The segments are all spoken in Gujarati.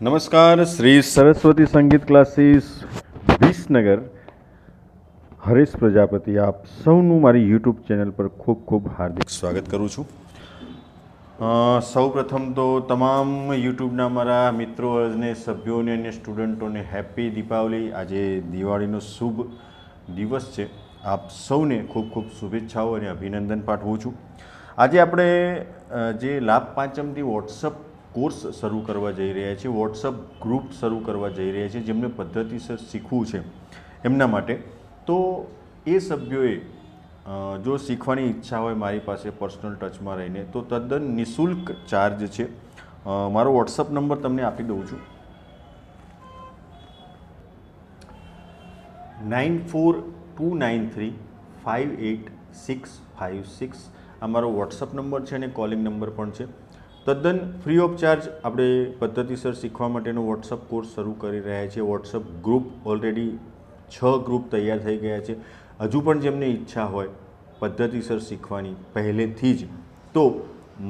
નમસ્કાર, શ્રી સરસ્વતી સંગીત ક્લાસીસ, વિસનગર. હરેશ પ્રજાપતિ, આપ સૌનું મારી યુટ્યુબ ચેનલ પર ખૂબ ખૂબ હાર્દિક સ્વાગત કરું છું. સૌ પ્રથમ તો તમામ યુટ્યુબના મારા મિત્રો અને સભ્યોને અને સ્ટુડન્ટોને હેપી દીપાવલી. આજે દિવાળીનો શુભ દિવસ છે. આપ સૌને ખૂબ ખૂબ શુભેચ્છાઓ અને અભિનંદન પાઠવું છું. આજે આપણે જે લાભ પાંચમથી વોટ્સઅપ કોર્સ શરૂ કરવા જઈ રહ્યા છે વોટ્સઅપ ગ્રુપ શરૂ કરવા જઈ રહ્યા છે, જેમને પદ્ધતિસર શીખવું છે એમના માટે. તો એ સભ્યોએ જો શીખવાની ઈચ્છા હોય મારી પાસે પર્સનલ ટચમાં રહીને, તો તદ્દન નિઃશુલ્ક ચાર્જ છે. મારો વોટ્સઅપ નંબર તમને આપી દઉં છું. Nine four two nine three five eight six five six આ મારો વોટ્સઅપ નંબર છે અને કોલિંગ નંબર પણ છે. તદ્દન ફ્રી ઓફ ચાર્જ આપણે પદ્ધતિસર શીખવા માટેનો વોટ્સઅપ કોર્સ શરૂ કરી રહ્યા છીએ. વોટ્સઅપ ગ્રુપ ઓલરેડી છ ગ્રુપ તૈયાર થઈ ગયા છે. હજુ પણ જેમને ઈચ્છા હોય પદ્ધતિસર શીખવાની પહેલેથી જ, તો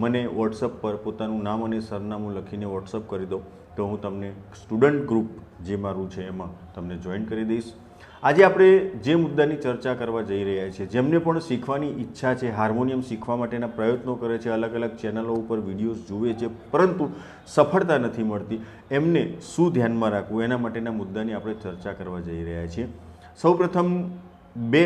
મને વોટ્સઅપ પર પોતાનું નામ અને સરનામું લખીને વોટ્સઅપ કરી દો, તો હું તમને સ્ટુડન્ટ ગ્રુપ જે મારું છે એમાં તમને જોઈન કરી દઈશ. આજે આપણે જે મુદ્દાની ચર્ચા કરવા જઈ રહ્યા છીએ, જેમને પણ શીખવાની ઈચ્છા છે, હાર્મોનિયમ શીખવા માટેના પ્રયત્નો કરે છે, અલગ અલગ ચેનલો ઉપર વિડીયોઝ જુએ છે, પરંતુ સફળતા નથી મળતી. એમને શું ધ્યાનમાં રાખવું? એના માટેના મુદ્દાની આપણે ચર્ચા કરવા જઈ રહ્યા છીએ. સૌપ્રથમ બે,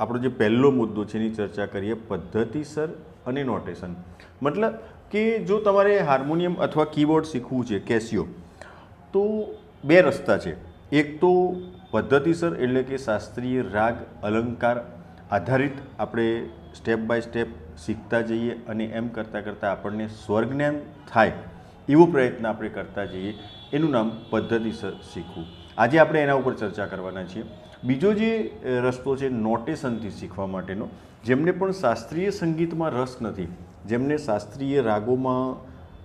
આપણો જે પહેલો મુદ્દો છે એની ચર્ચા કરીએ. પદ્ધતિસર અને નોટેશન. મતલબ કે જો તમારે હાર્મોનિયમ અથવા કીબોર્ડ શીખવું છે કેસિયો તો બે રસ્તા છે. એક તો પદ્ધતિસર એટલે કે શાસ્ત્રીય રાગ અલંકાર આધારિત આપણે સ્ટેપ બાય સ્ટેપ શીખતા જઈએ અને એમ કરતાં કરતાં આપણને સ્વર્જ્ઞાન થાય એવો પ્રયત્ન આપણે કરતા જઈએ. એનું નામ પદ્ધતિસર શીખવું. આજે આપણે એના ઉપર ચર્ચા કરવાના છીએ. બીજો જે રસ્તો છે નોટેશનથી શીખવા માટેનો, જેમને પણ શાસ્ત્રીય સંગીતમાં રસ નથી, જેમને શાસ્ત્રીય રાગોમાં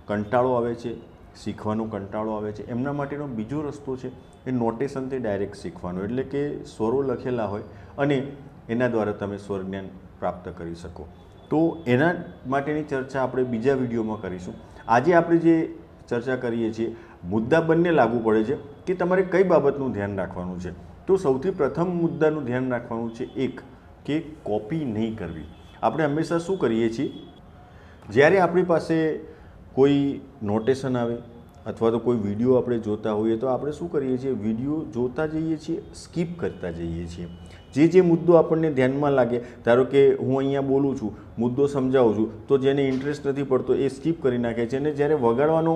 કંટાળો આવે છે શીખવાનો કંટાળો આવે છે. એમના માટેનો બીજો રસ્તો છે એ નોટેશનથી ડાયરેક્ટ શીખવાનો, એટલે કે સ્વરો લખેલા હોય અને એના દ્વારા તમે સ્વર જ્ઞાન પ્રાપ્ત કરી શકો. તો એના માટેની ચર્ચા આપણે બીજા વિડીયોમાં કરીશું. આજે આપણે જે ચર્ચા કરીએ છીએ, મુદ્દા બંને લાગુ પડે છે કે તમારે કઈ બાબતનું ધ્યાન રાખવાનું છે? તો સૌથી પ્રથમ મુદ્દાનું ધ્યાન રાખવાનું છે એક, કે કોપી નહીં કરવી. આપણે હંમેશા શું કરીએ છીએ? જ્યારે આપણી પાસે કોઈ નોટેશન આવે અથવા તો કોઈ વીડિયો આપણે જોતા હોઈએ તો આપણે શું કરીએ છીએ? વીડિયો જોતા જઈએ છીએ, સ્કીપ કરતા જઈએ છીએ. જે જે મુદ્દો આપણને ધ્યાનમાં લાગે, ધારો કે હું અહીંયા બોલું છું, મુદ્દો સમજાવું છું, તો જેને ઇન્ટરેસ્ટ નથી પડતો એ સ્કીપ કરી નાખે છે અને જ્યારે વગાડવાનો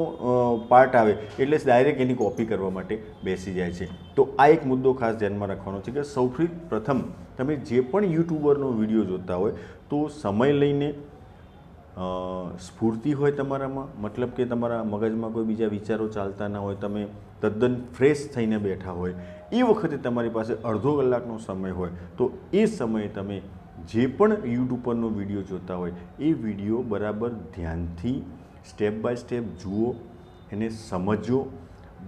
પાર્ટ આવે એટલે ડાયરેક્ટ એની કોપી કરવા માટે બેસી જાય છે. તો આ એક મુદ્દો ખાસ ધ્યાનમાં રાખવાનો છે કે સૌથી પ્રથમ તમે જે પણ યુટ્યુબરનો વીડિયો જોતા હોય, તો સમય લઈને સ્ફૂર્તિ હોય તમારામાં? મતલબ કે તમારા મગજમાં કોઈ બીજા વિચારો ચાલતા ના હોય, તમે તદ્દન ફ્રેશ થઈને બેઠા હોય. એ વખતે તમારી પાસે અડધો કલાકનો સમય હોય. તો એ સમયે તમે જે પણ યુટ્યુબ પરનો વીડિયો જોતા હોય, એ વીડિયો બરાબર ધ્યાનથી સ્ટેપ બાય સ્ટેપ જુઓ, એને સમજો,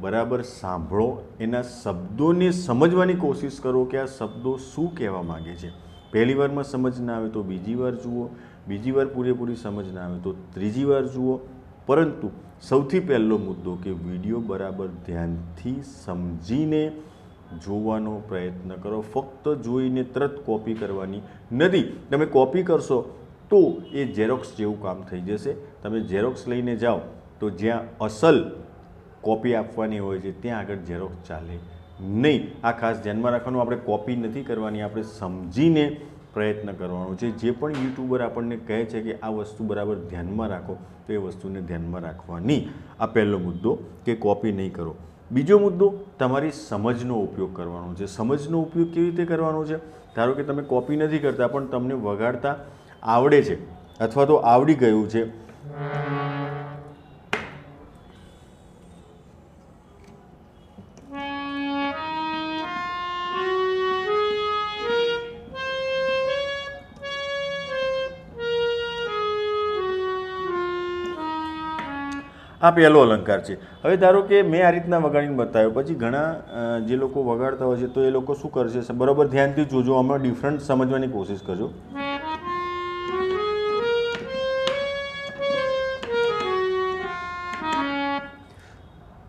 બરાબર સાંભળો, એના શબ્દોને સમજવાની કોશિશ કરો કે આ શબ્દો શું કહેવા માગે છે. પહેલી વારમાં સમજ ના આવે તો બીજી વાર જુઓ બીજી વાર પૂરેપૂરી સમજ ના આવે તો ત્રીજી વાર જુઓ. પરંતુ સૌથી પહેલો મુદ્દો કે વીડિયો બરાબર ધ્યાનથી સમજીને જોવાનો પ્રયત્ન કરો. ફક્ત જોઈને તરત કોપી કરવાની નથી. તમે કોપી કરશો તો એ ઝેરોક્સ જેવું કામ થઈ જશે. તમે ઝેરોક્સ લઈને જાઓ તો જ્યાં અસલ કોપી આપવાની હોય છે, ત્યાં આગળ ઝેરોક્સ ચાલે નહીં. આ ખાસ ધ્યાનમાં રાખવાનું. આપણે કોપી નથી કરવાની. આપણે સમજીને પ્રયત્ન કરવાનો છે. જે પણ યુટ્યુબર આપણને કહે છે કે આ વસ્તુ બરાબર ધ્યાનમાં રાખો, તો એ વસ્તુને ધ્યાનમાં રાખવાની. આ પહેલો મુદ્દો કે કોપી નહીં કરો. બીજો મુદ્દો, તમારી સમજનો ઉપયોગ કરવાનો છે. સમજનો ઉપયોગ કેવી રીતે કરવાનો છે? ધારો કે તમે કોપી નથી કરતા, પણ તમને વગાડતા આવડે છે, અથવા તો આવડી ગયું છે. આ પહેલો અલંકાર છે. હવે ધારો કે મેં આ રીતના વગાડીને બતાવ્યો, પછી ઘણા જે લોકો વગાડતા હોય છે, તો એ લોકો શું કરશે? બરાબર ધ્યાનથી જોજો અમે ડિફરન્ટ સમજવાની કોશિશ કરજો.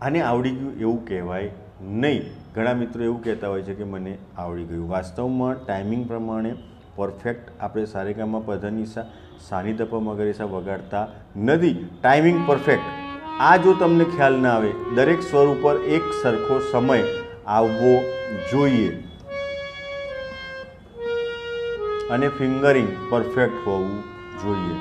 આને આવડી ગયું એવું કહેવાય નહીં. ઘણા મિત્રો એવું કહેતા હોય છે કે મને આવડી ગયું. વાસ્તવમાં ટાઈમિંગ પ્રમાણે પરફેક્ટ આપણે સારેગામાં પધનિસા, સાની તપ મગરીસા વગાડતા નથી. ટાઈમિંગ પરફેક્ટ આ જો તમને ખ્યાલ ના આવે, દરેક સ્વર ઉપર એક સરખો સમય આવવો જોઈએ. અને ફિંગરિંગ પરફેક્ટ હોવું જોઈએ.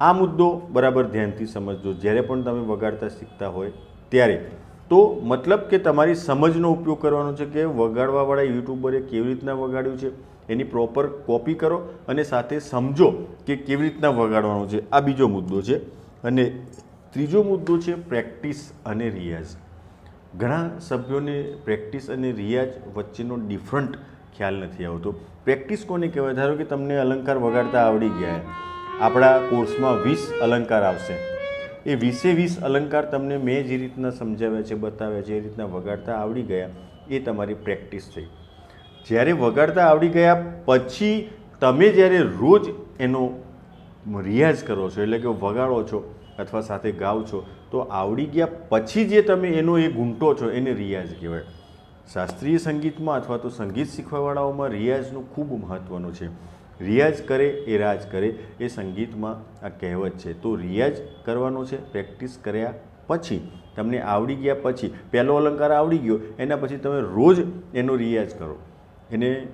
આ મુદ્દો બરાબર ધ્યાનથી સમજજો. જ્યારે પણ તમે વગાડતા શીખતા હોય ત્યારે. તો મતલબ કે તમારી સમજનો ઉપયોગ કરવાનો છે કે વગાડવાવાળા યુટ્યુબરે કેવી રીતના વગાડ્યું છે? એની પ્રોપર કોપી કરો અને સાથે સમજો કે કેવી રીતના વગાડવાનું છે. આ બીજો મુદ્દો છે. અને ત્રીજો મુદ્દો છે પ્રેક્ટિસ અને રિયાઝ. ઘણા સભ્યોને પ્રેક્ટિસ અને રિયાઝ વચ્ચેનો ડિફરન્ટ ખ્યાલ નથી આવતો. પ્રેક્ટિસ કોને કહેવાય? ધારો કે તમને અલંકાર વગાડતા આવડી ગયા આપણા કોર્સમાં વીસ અલંકાર આવશે. એ વીસે વીસ અલંકાર તમને મેં જે રીતના સમજાવ્યા છે, બતાવ્યા છે, એ રીતના વગાડતા આવડી ગયા, એ તમારી પ્રેક્ટિસ થઈ જ્યારે વગાડતા આવડી ગયા પછી તમે જ્યારે રોજ એનો રિયાઝ કરો છો, એટલે કે વગાડો છો અથવા સાથે ગાઓ છો, તો આવડી ગયા પછી જે તમે એનો એ ઘૂંટો છો, એને રિયાઝ કહેવાય. શાસ્ત્રીય સંગીતમાં અથવા તો સંગીત શીખવાવાળાઓમાં રિયાઝનું ખૂબ મહત્ત્વનું છે. રિયાઝ કરે, એ રાજ કરે, એ સંગીતમાં આ કહેવત છે. તો રિયાઝ કરવાનો છે, પ્રેક્ટિસ કર્યા પછી, તમને આવડી ગયા પછી, પહેલો અલંકાર આવડી ગયો, એના પછી તમે રોજ એનો રિયાઝ કરો. એને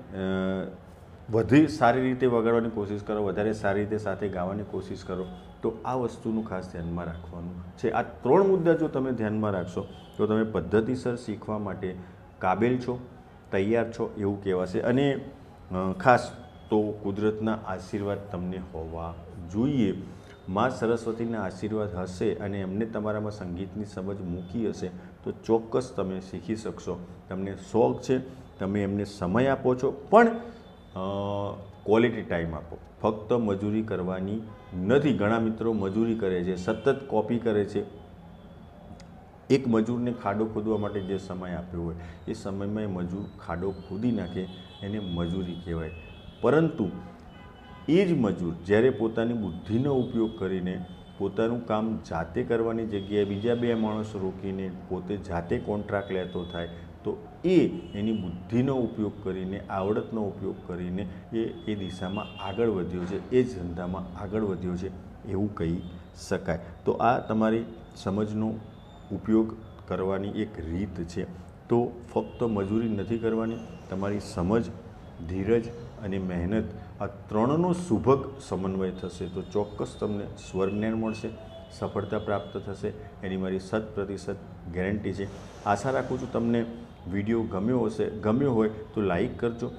વધુ સારી રીતે વગાડવાની કોશિશ કરો, વધારે સારી રીતે સાથે ગાવાની કોશિશ કરો, તો આ વસ્તુનું ખાસ ધ્યાનમાં રાખવાનું છે. આ ત્રણ મુદ્દા જો તમે ધ્યાનમાં રાખશો, તો તમે પદ્ધતિસર શીખવા માટે કાબેલ છો, તૈયાર છો એવું કહેવાશે. અને ખાસ તો કુદરતના આશીર્વાદ તમને હોવા જોઈએ. મા સરસ્વતીના આશીર્વાદ હશે અને એમને તમારામાં સંગીતની સમજ મૂકી હશે, તો ચોક્કસ તમે શીખી શકશો. તમને શોખ છે, તમે એમને સમય આપો છો. પણ ક્વોલિટી ટાઈમ આપો. ફક્ત મજૂરી કરવાની નથી. ઘણા મિત્રો મજૂરી કરે છે, સતત કોપી કરે છે. એક મજૂરને ખાડો ખોદવા માટે જે સમય આપ્યો હોય, એ સમયમાં એ મજૂર ખાડો ખોદી નાખે, એને મજૂરી કહેવાય. પરંતુ એ જ મજૂર જ્યારે પોતાની બુદ્ધિનો ઉપયોગ કરીને પોતાનું કામ જાતે કરવાની જગ્યાએ બીજા બે માણસ રોકીને પોતે જાતે કોન્ટ્રાક્ટ લેતો થાય તો એ એની બુદ્ધિનો ઉપયોગ કરીને, આવડતનો ઉપયોગ કરીને એ એ દિશામાં આગળ વધ્યો છે, એ જ ધંધામાં આગળ વધ્યો છે, એવું કહી શકાય. તો આ તમારી સમજનો ઉપયોગ કરવાની એક રીત છે. તો ફક્ત મજૂરી નથી કરવાની, તમારી સમજ, ધીરજ અને મહેનત આ ત્રણનો સુભગ સમન્વય થશે. તો ચોક્કસ તમને સ્વરજ્ઞાન મળશે, સફળતા પ્રાપ્ત થશે, એની મારી શત પ્રતિશત ગેરંટી છે. આશા રાખું છું તમને વીડિયો ગમ્યો હશે, ગમ્યો હોય તો લાઈક કરજો.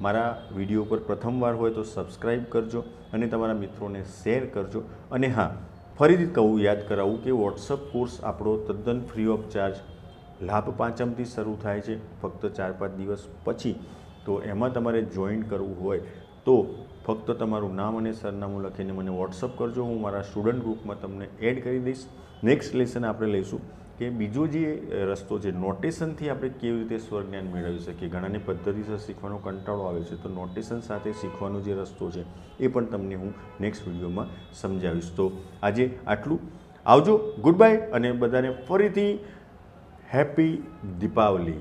મારા વીડિયો પર પ્રથમવાર હોય તો સબસ્ક્રાઈબ કરજો અને તમારા મિત્રોને શેર કરજો. અને હા, ફરીથી કહું, યાદ કરાવું કે વોટ્સઅપ કોર્સ આપણો તદ્દન ફ્રી ઓફ ચાર્જ લાભ પાંચમથી શરૂ થાય છે, ફક્ત ચાર પાંચ દિવસ પછી. તો એમાં તમારે જોઈન કરવું હોય તો ફક્ત તમારું નામ અને સરનામું લખીને મને વોટ્સઅપ કરજો. હું મારા સ્ટુડન્ટ ગ્રુપમાં તમને એડ કરી દઈશ. નેક્સ્ટ લેસન આપણે લઈશું. કે બીજો જે રસ્તો છે નોટેશનથી આપણે કેવી રીતે સ્વજ્ઞાન મેળવી શકીએ? ઘણાને પદ્ધતિસર શીખવાનો કંટાળો આવે છે, તો નોટેશન સાથે શીખવાનો જે રસ્તો છે, એ પણ તમને હું નેક્સ્ટ વિડીયોમાં સમજાવીશ. તો આજે આટલું. આવજો ગુડ બાય અને બધાને ફરીથી હેપી દીપાવલી.